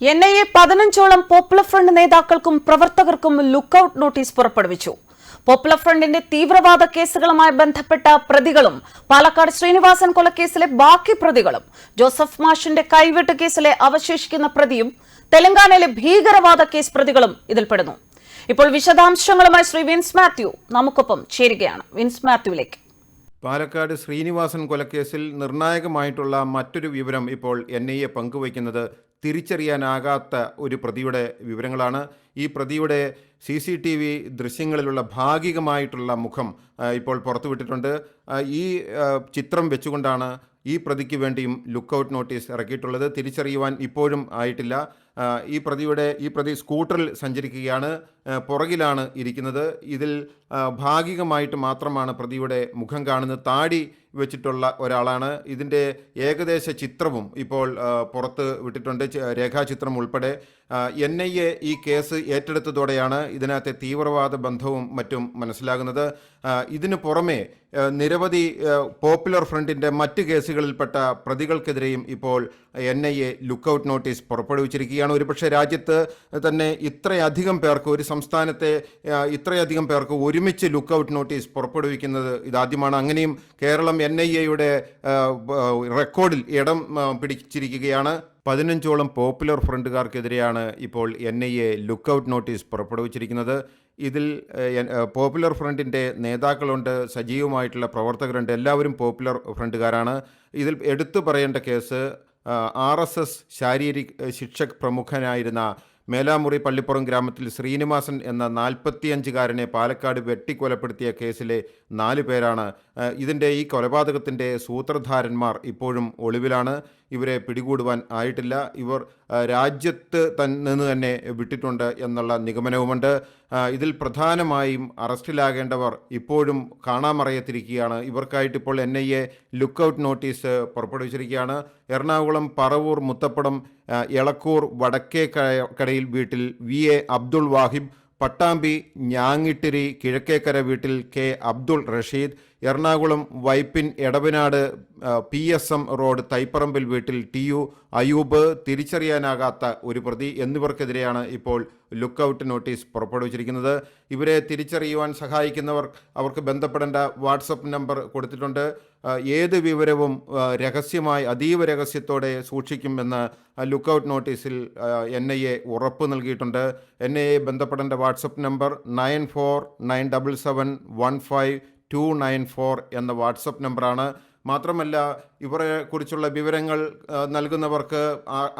N I A പതിനഞ്ചോളം popular front നേതാക്കൾക്കും പ്രവർത്തകർക്കും ലുക്കൌട്ട് നോട്ടീസ് പുറപ്പെടുവിച്ചു. പോപ്പുലർ ഫ്രണ്ടിന്റെ തീവ്രവാദ കേസുകളുമായി ബന്ധപ്പെട്ട പ്രതികളും പാലക്കാട് ശ്രീനിവാസൻ കൊലക്കേസിലെ ബാക്കി പ്രതികളും ജോസഫ് മാഷിന്റെ കൈവെട്ട് കേസിലെ അവശേഷിക്കുന്ന പ്രതിയും തെലങ്കാനയിലെ ഭീകരവാദ കേസ് പ്രതികളും ഇതിൽപ്പെടുന്നു. ഇപ്പോൾ വിശദാംശങ്ങളുമായി ശ്രീ വിൻസ് മാത്യു നമുക്കൊപ്പം ചേരുകയാണ്. വിൻസ് മാത്യുവിലേക്ക്. പാലക്കാട് ശ്രീനിവാസൻ കൊലക്കേസിൽ നിർണായകമായിട്ടുള്ള മറ്റൊരു വിവരം ഇപ്പോൾ എൻ ഐ എ പങ്കുവയ്ക്കുന്നത് തിരിച്ചറിയാനാകാത്ത ഒരു പ്രതിയുടെ വിവരങ്ങളാണ്. ഈ പ്രതിയുടെ സി സി ടി വി ദൃശ്യങ്ങളിലുള്ള ഭാഗികമായിട്ടുള്ള മുഖം ഇപ്പോൾ പുറത്തുവിട്ടിട്ടുണ്ട്. ഈ ചിത്രം വെച്ചുകൊണ്ടാണ് ഈ പ്രതിക്ക് വേണ്ടിയും ലുക്കൌട്ട് നോട്ടീസ് ഇറക്കിയിട്ടുള്ളത്. തിരിച്ചറിയുവാൻ ഇപ്പോഴും ആയിട്ടില്ല. ഈ പ്രതിയുടെ ഈ പ്രതി സ്കൂട്ടറിൽ സഞ്ചരിക്കുകയാണ് പുറകിലാണ് ഇരിക്കുന്നത്. ഇതിൽ ഭാഗികമായിട്ട് മാത്രമാണ് പ്രതിയുടെ മുഖം കാണുന്നത്. താടി വെച്ചിട്ടുള്ള ഒരാളാണ്. ഇതിന്റെ ഏകദേശ ചിത്രവും ഇപ്പോൾ പുറത്ത് വിട്ടിട്ടുണ്ട്. രേഖാചിത്രം ഉൾപ്പെടെ. എൻ ഐ എ ഈ കേസ് ഏറ്റെടുത്തതോടെയാണ് ഇതിനകത്തെ തീവ്രവാദ ബന്ധവും മറ്റും മനസ്സിലാകുന്നത്. ഇതിനു പുറമെ നിരവധി പോപ്പുലർ ഫ്രണ്ടിന്റെ മറ്റ് കേസുകളിൽപ്പെട്ട പ്രതികൾക്കെതിരെയും ഇപ്പോൾ N I A lookout notice പുറപ്പെടുവിച്ചിരിക്കുകയാണ്. ഒരുപക്ഷെ രാജ്യത്ത് തന്നെ ഇത്രയധികം പേർക്ക് ഒരു സംസ്ഥാനത്തെ ഇത്രയധികം പേർക്ക് ഒരുമിച്ച് ലുക്ക് ഔട്ട് നോട്ടീസ് പുറപ്പെടുവിക്കുന്നത് ഇതാദ്യമാണ്. അങ്ങനെയും കേരളം എൻ ഐ എയുടെ റെക്കോർഡിൽ ഇടം പിടിച്ചിരിക്കുകയാണ്. പതിനഞ്ചോളം പോപ്പുലർ ഫ്രണ്ടുകാർക്കെതിരെയാണ് ഇപ്പോൾ N I A look out notice പുറപ്പെടുവിച്ചിരിക്കുന്നത്. ഇതിൽ പോപ്പുലർ ഫ്രണ്ടിന്റെ നേതാക്കളുണ്ട് സജീവമായിട്ടുള്ള പ്രവർത്തകരുണ്ട്. എല്ലാവരും പോപ്പുലർ ഫ്രണ്ടുകാരാണ്. ഇതിൽ എടുത്തു പറയേണ്ട കേസ് ആർ എസ് എസ് ശാരീരിക ശിക്ഷക് പ്രമുഖനായിരുന്ന മേലാമുറി പള്ളിപ്പുറം ഗ്രാമത്തിൽ ശ്രീനിവാസൻ എന്ന നാൽപ്പത്തിയഞ്ചുകാരനെ പാലക്കാട് വെട്ടിക്കൊലപ്പെടുത്തിയ കേസിലെ നാലു പേരാണ്. ഇതിന്റെ ഈ കൊലപാതകത്തിന്റെ സൂത്രധാരന്മാർ ഇപ്പോഴും ഒളിവിലാണ്. ഇവരെ പിടികൂടുവാൻ ആയിട്ടില്ല. ഇവർ രാജ്യത്ത് നിന്ന് തന്നെ വിട്ടിട്ടുണ്ട് എന്നുള്ള നിഗമനവുമുണ്ട്. ഇതിൽ പ്രധാനമായും അറസ്റ്റിലാകേണ്ടവർ ഇപ്പോഴും കാണാമറയത്തിരിക്കുകയാണ്. ഇവർക്കായിട്ട് ഇപ്പോൾ N I A lookout notice പുറപ്പെടുവിച്ചിരിക്കുകയാണ്. Ernakulam Paravur മുത്തപ്പടം എളക്കൂർ വടക്കേ കടയിൽ വീട്ടിൽ വി എ അബ്ദുൾ വാഹിബ് പട്ടാമ്പി ഞാങ്ങിട്ടിരി കിഴക്കേക്കര വീട്ടിൽ K Abdul Rasheed Ernakulam Vypin Edavanad P S M road Thaiparambil വീട്ടിൽ ടി യു അയൂബ് തിരിച്ചറിയാനാകാത്ത ഒരു പ്രതി എന്നിവർക്കെതിരെയാണ് ഇപ്പോൾ ലുക്ക് ഔട്ട് നോട്ടീസ് പുറപ്പെടുവിച്ചിരിക്കുന്നത്. ഇവരെ തിരിച്ചറിയുവാൻ സഹായിക്കുന്നവർ അവർക്ക് ബന്ധപ്പെടേണ്ട വാട്സപ്പ് നമ്പർ കൊടുത്തിട്ടുണ്ട്. ഏത് വിവരവും രഹസ്യമായി അതീവ രഹസ്യത്തോടെ സൂക്ഷിക്കുമെന്ന് ലുക്ക് ഔട്ട് നോട്ടീസിൽ എൻ ഐ എ ഉറപ്പ് നൽകിയിട്ടുണ്ട്. എൻ ഐ എ ബന്ധപ്പെടേണ്ട WhatsApp number nine four nine double seven one five two nine four എന്ന വാട്സപ്പ് നമ്പറാണ്. മാത്രമല്ല ഇവരെ കുറിച്ചുള്ള വിവരങ്ങൾ നൽകുന്നവർക്ക്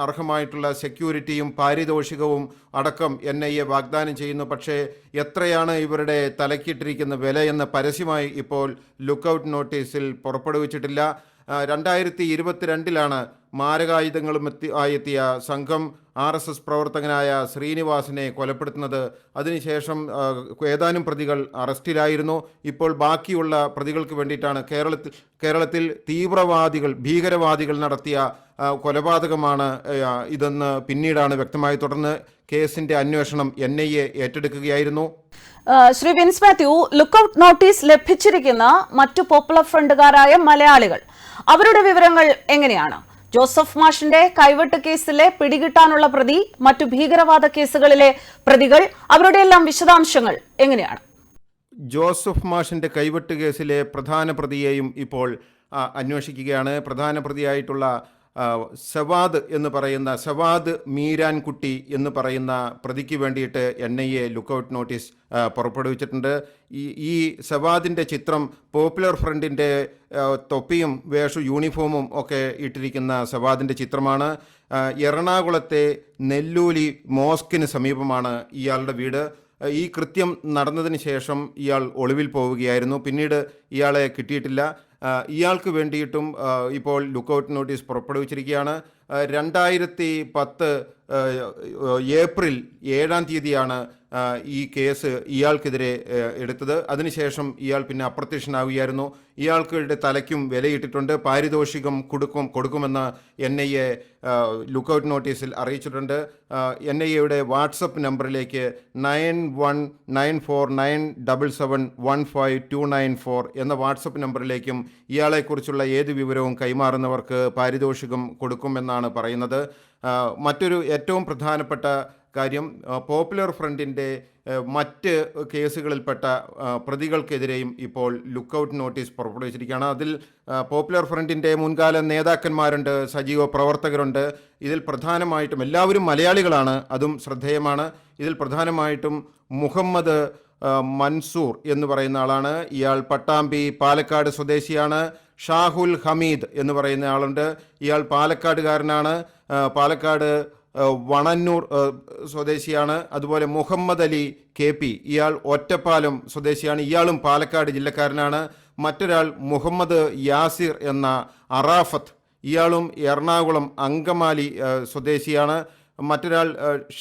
അർഹമായിട്ടുള്ള സെക്യൂരിറ്റിയും പാരിതോഷികവും അടക്കം എൻ ഐ എ വാഗ്ദാനം ചെയ്യുന്നു. പക്ഷേ എത്രയാണ് ഇവരുടെ തലക്കിട്ടിരിക്കുന്ന വില എന്ന പരസ്യമായി ഇപ്പോൾ ലുക്കൌട്ട് നോട്ടീസിൽ പുറപ്പെടുവിച്ചിട്ടില്ല. രണ്ടായിരത്തി ഇരുപത്തിരണ്ടിലാണ് മാരകായുധങ്ങളും എത്തി ആയെത്തിയ സംഘം ആർ എസ് എസ് പ്രവർത്തകനായ ശ്രീനിവാസിനെ കൊലപ്പെടുത്തുന്നത്. അതിനുശേഷം ഏതാനും പ്രതികൾ അറസ്റ്റിലായിരുന്നു. ഇപ്പോൾ ബാക്കിയുള്ള പ്രതികൾക്ക് വേണ്ടിയിട്ടാണ് കേരളത്തിൽ കേരളത്തിൽ തീവ്രവാദികൾ ഭീകരവാദികൾ നടത്തിയ കൊലപാതകമാണ് ഇതെന്ന് പിന്നീടാണ് വ്യക്തമായി തുടർന്ന് കേസിന്റെ അന്വേഷണം N I A ഏറ്റെടുക്കുകയായിരുന്നു. Shri Vince Mathew lookout notice ലഭിച്ചിരിക്കുന്ന മറ്റു പോപ്പുലർ ഫ്രണ്ടുകാരായ മലയാളികൾ. അവരുടെ വിവരങ്ങൾ എങ്ങനെയാണ്? ജോസഫ് മാഷിന്റെ കൈവെട്ട് കേസിലെ പിടികിട്ടാനുള്ള പ്രതി മറ്റു ഭീകരവാദ കേസുകളിലെ പ്രതികൾ അവരുടെ എല്ലാം വിശദാംശങ്ങൾ എങ്ങനെയാണ്? ജോസഫ് മാഷിന്റെ കൈവെട്ട് കേസിലെ പ്രധാന പ്രതിയെയും ഇപ്പോൾ അന്വേഷിക്കുകയാണ്. പ്രധാന പ്രതിയായിട്ടുള്ള സവാദ് എന്ന് പറയുന്ന സവാദ് മീരാൻകുട്ടി എന്ന് പറയുന്ന പ്രതിക്ക് വേണ്ടിയിട്ട് N I A lookout notice പുറപ്പെടുവിച്ചിട്ടുണ്ട്. ഈ ഈ സവാദിന്റെ ചിത്രം പോപ്പുലർ ഫ്രണ്ടിന്റെ തൊപ്പിയും വേഷു യൂണിഫോമും ഒക്കെ ഇട്ടിരിക്കുന്ന സവാദിന്റെ ചിത്രമാണ്. എറണാകുളത്തെ നെല്ലൂലി മോസ്കിന് സമീപമാണ് ഇയാളുടെ വീട്. ഈ കൃത്യം നടന്നതിന് ശേഷം ഇയാൾ ഒളിവിൽ പോവുകയായിരുന്നു. പിന്നീട് ഇയാളെ കിട്ടിയിട്ടില്ല. ഇയാൾക്ക് വേണ്ടിയിട്ടും ഇപ്പോൾ ലുക്കൌട്ട് നോട്ടീസ് പുറപ്പെടുവിച്ചിരിക്കുകയാണ്. രണ്ടായിരത്തി പത്ത് ഏപ്രിൽ ഏഴാം തീയതിയാണ് ഈ കേസ് ഇയാൾക്കെതിരെ എടുത്തത്. അതിനുശേഷം ഇയാൾ പിന്നെ അപ്രത്യക്ഷനാവുകയായിരുന്നു. ഇയാൾക്കുടെ തലയ്ക്കും വിലയിട്ടിട്ടുണ്ട്. പാരിതോഷികം കൊടുക്കും കൊടുക്കുമെന്ന് എൻ ഐ എ ലുക്കൌട്ട് നോട്ടീസിൽ അറിയിച്ചിട്ടുണ്ട്. എൻ ഐ എയുടെ വാട്സപ്പ് നമ്പറിലേക്ക് nine one nine four nine double seven one five two nine four എന്ന വാട്സപ്പ് നമ്പറിലേക്കും ഇയാളെക്കുറിച്ചുള്ള ഏത് വിവരവും കൈമാറുന്നവർക്ക് പാരിതോഷികം കൊടുക്കുമെന്നാണ് പറയുന്നത്. മറ്റൊരു ഏറ്റവും പ്രധാനപ്പെട്ട കാര്യം പോപ്പുലർ ഫ്രണ്ടിന്റെ മറ്റ് കേസുകളിൽപ്പെട്ട പ്രതികൾക്കെതിരെയും ഇപ്പോൾ ലുക്കൌട്ട് നോട്ടീസ് പുറപ്പെടുവിച്ചിരിക്കുകയാണ്. അതിൽ പോപ്പുലർ ഫ്രണ്ടിന്റെ മുൻകാല നേതാക്കന്മാരുണ്ട് സജീവ പ്രവർത്തകരുണ്ട്. ഇതിൽ പ്രധാനമായിട്ടും എല്ലാവരും മലയാളികളാണ് അതും ശ്രദ്ധേയമാണ്. ഇതിൽ പ്രധാനമായിട്ടും മുഹമ്മദ് മൻസൂർ എന്ന് പറയുന്ന ആളാണ്. ഇയാൾ പട്ടാമ്പി പാലക്കാട് സ്വദേശിയാണ്. ഷാഹുൽ ഹമീദ് എന്ന് പറയുന്ന ആളുണ്ട്. ഇയാൾ പാലക്കാടുകാരനാണ്. പാലക്കാട് വണന്നൂർ സ്വദേശിയാണ്. അതുപോലെ മുഹമ്മദ് അലി കെ പി. ഇയാൾ ഒറ്റപ്പാലം സ്വദേശിയാണ്. ഇയാളും പാലക്കാട് ജില്ലക്കാരനാണ്. മറ്റൊരാൾ മുഹമ്മദ് യാസിർ എന്ന അറാഫത്ത്. ഇയാളും എറണാകുളം അങ്കമാലി സ്വദേശിയാണ്. മറ്റൊരാൾ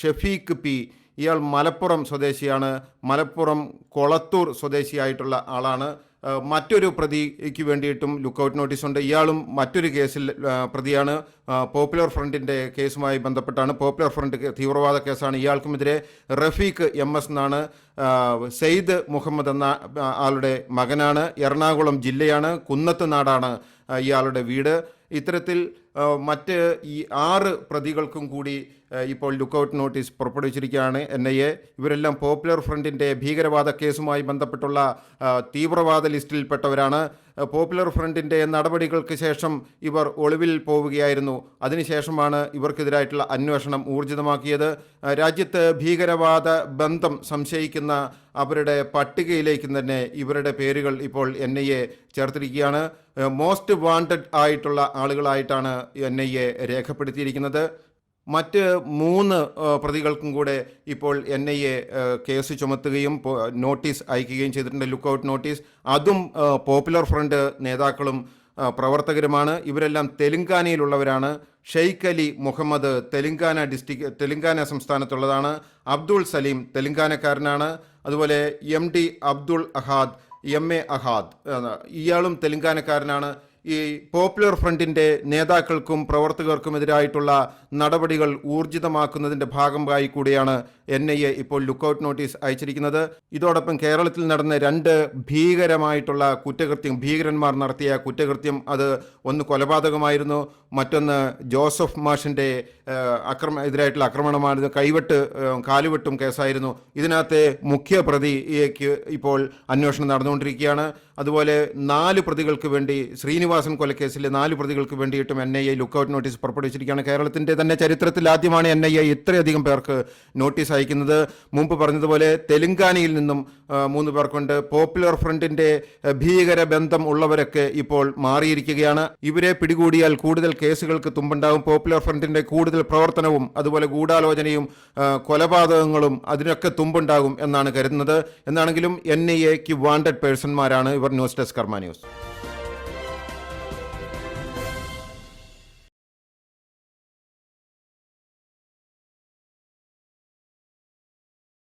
ഷെഫീഖ് പി. ഇയാൾ മലപ്പുറം സ്വദേശിയാണ്. മലപ്പുറം കൊളത്തൂർ സ്വദേശിയായിട്ടുള്ള ആളാണ്. മറ്റൊരു പ്രതിക്ക് വേണ്ടിയിട്ടും ലുക്കൌട്ട് നോട്ടീസ് ഉണ്ട്. ഇയാളും മറ്റൊരു കേസിൽ പ്രതിയാണ്. പോപ്പുലർ ഫ്രണ്ടിന്റെ കേസുമായി ബന്ധപ്പെട്ടാണ്. പോപ്പുലർ ഫ്രണ്ട് തീവ്രവാദ കേസാണ്. ഇയാൾക്കുമെതിരെ റഫീഖ് എം എസ് എന്നാണ് സെയ്ദ് മുഹമ്മദ് എന്ന ആളുടെ മകനാണ്. എറണാകുളം ജില്ലയാണ്. കുന്നത്ത് നാടാണ് ഇയാളുടെ വീട്. ഇത്തരത്തിൽ മറ്റ് ഈ ആറ് പ്രതികൾക്കും കൂടി ഇപ്പോൾ ലുക്കൌട്ട് നോട്ടീസ് പുറപ്പെടുവിച്ചിരിക്കുകയാണ്. എൻ ഐ എ ഇവരെല്ലാം പോപ്പുലർ ഫ്രണ്ടിന്റെ ഭീകരവാദ കേസുമായി ബന്ധപ്പെട്ടുള്ള തീവ്രവാദ ലിസ്റ്റിൽപ്പെട്ടവരാണ്. പോപ്പുലർ ഫ്രണ്ടിന്റെ നടപടികൾക്ക് ശേഷം ഇവർ ഒളിവിൽ പോവുകയായിരുന്നു. അതിനുശേഷമാണ് ഇവർക്കെതിരായിട്ടുള്ള അന്വേഷണം ഊർജിതമാക്കിയത്. രാജ്യത്ത് ഭീകരവാദ ബന്ധം സംശയിക്കുന്ന അവരുടെ പട്ടികയിലേക്ക് തന്നെ ഇവരുടെ പേരുകൾ ഇപ്പോൾ എൻ ഐ എ ചേർത്തിരിക്കുകയാണ്. മോസ്റ്റ് വാണ്ടഡ് ആയിട്ടുള്ള ആളുകളായിട്ടാണ് എൻ ഐ എ രേഖപ്പെടുത്തിയിരിക്കുന്നത്. മറ്റ് മൂന്ന് പ്രതികൾക്കും കൂടെ ഇപ്പോൾ എൻ ഐ എ കേസ് ചുമത്തുകയും നോട്ടീസ് അയക്കുകയും ചെയ്തിട്ടുണ്ട്. Look out notice. അതും പോപ്പുലർ ഫ്രണ്ട് നേതാക്കളും പ്രവർത്തകരുമാണ്. ഇവരെല്ലാം തെലുങ്കാനയിലുള്ളവരാണ്. ഷെയ്ഖ് അലി മുഹമ്മദ് തെലുങ്കാന ഡിസ്ട്രിക്ട് തെലുങ്കാന സംസ്ഥാനത്തുള്ളതാണ്. അബ്ദുൾ സലീം തെലുങ്കാനക്കാരനാണ്. അതുപോലെ M D Abdul Ahad M A Ahad ഇയാളും തെലുങ്കാനക്കാരനാണ്. ഈ പോപ്പുലർ ഫ്രണ്ടിന്റെ നേതാക്കൾക്കും പ്രവർത്തകർക്കും പ്രവർത്തകർക്കുമെതിരായിട്ടുള്ള നടപടികൾ ഊർജിതമാക്കുന്നതിന്റെ ഭാഗമായി കൂടിയാണ് എൻ ഐ എ ഇപ്പോൾ ലുക്കൌട്ട് നോട്ടീസ് അയച്ചിരിക്കുന്നത്. ഇതോടൊപ്പം കേരളത്തിൽ നടന്ന രണ്ട് ഭീകരമായിട്ടുള്ള കുറ്റകൃത്യം ഭീകരന്മാർ നടത്തിയ കുറ്റകൃത്യം അത് ഒന്ന് കൊലപാതകമായിരുന്നു. മറ്റൊന്ന് ജോസഫ് മാഷിന്റെ അക്രമ എതിരായിട്ടുള്ള ആക്രമണമായിരുന്നു കൈവെട്ട് കാലുവെട്ടും കേസായിരുന്നു. ഇതിനകത്തെ മുഖ്യ പ്രതിക്ക് ഇപ്പോൾ അന്വേഷണം നടന്നുകൊണ്ടിരിക്കുകയാണ്. അതുപോലെ നാല് പ്രതികൾക്ക് വേണ്ടി ശ്രീനിവാസൻ കൊലക്കേസിലെ നാല് പ്രതികൾക്ക് വേണ്ടിയിട്ടും എൻ ഐ എ നോട്ടീസ് പുറപ്പെടുവിച്ചിരിക്കുകയാണ്. കേരളത്തിന്റെ തന്നെ ചരിത്രത്തിൽ ആദ്യമാണ് എൻ ഐ എ ഇത്രയധികം പേർക്ക് നോട്ടീസ് അയക്കുന്നത്. മുമ്പ് പറഞ്ഞതുപോലെ തെലുങ്കാനയിൽ നിന്നും മൂന്ന് പേർക്കുണ്ട്. പോപ്പുലർ ഫ്രണ്ടിന്റെ ഭീകര ബന്ധം ഉള്ളവരൊക്കെ ഇപ്പോൾ മാറിയിരിക്കുകയാണ്. ഇവരെ പിടികൂടിയാൽ കൂടുതൽ കേസുകൾക്ക് തുമ്പുണ്ടാകും പോപ്പുലർ ഫ്രണ്ടിന്റെ കൂടുതൽ പ്രവർത്തനവും അതുപോലെ ഗൂഢാലോചനയും കൊലപാതകങ്ങളും അതിനൊക്കെ തുമ്പുണ്ടാകും എന്നാണ് കരുതുന്നത്. എന്നാണെങ്കിലും എൻ ഐ എക്ക് വാണ്ടഡ് പേഴ്സൺമാരാണ് ഇവർ ന്യൂസ് ഡെസ്ക് കർമ്മ ന്യൂസ്.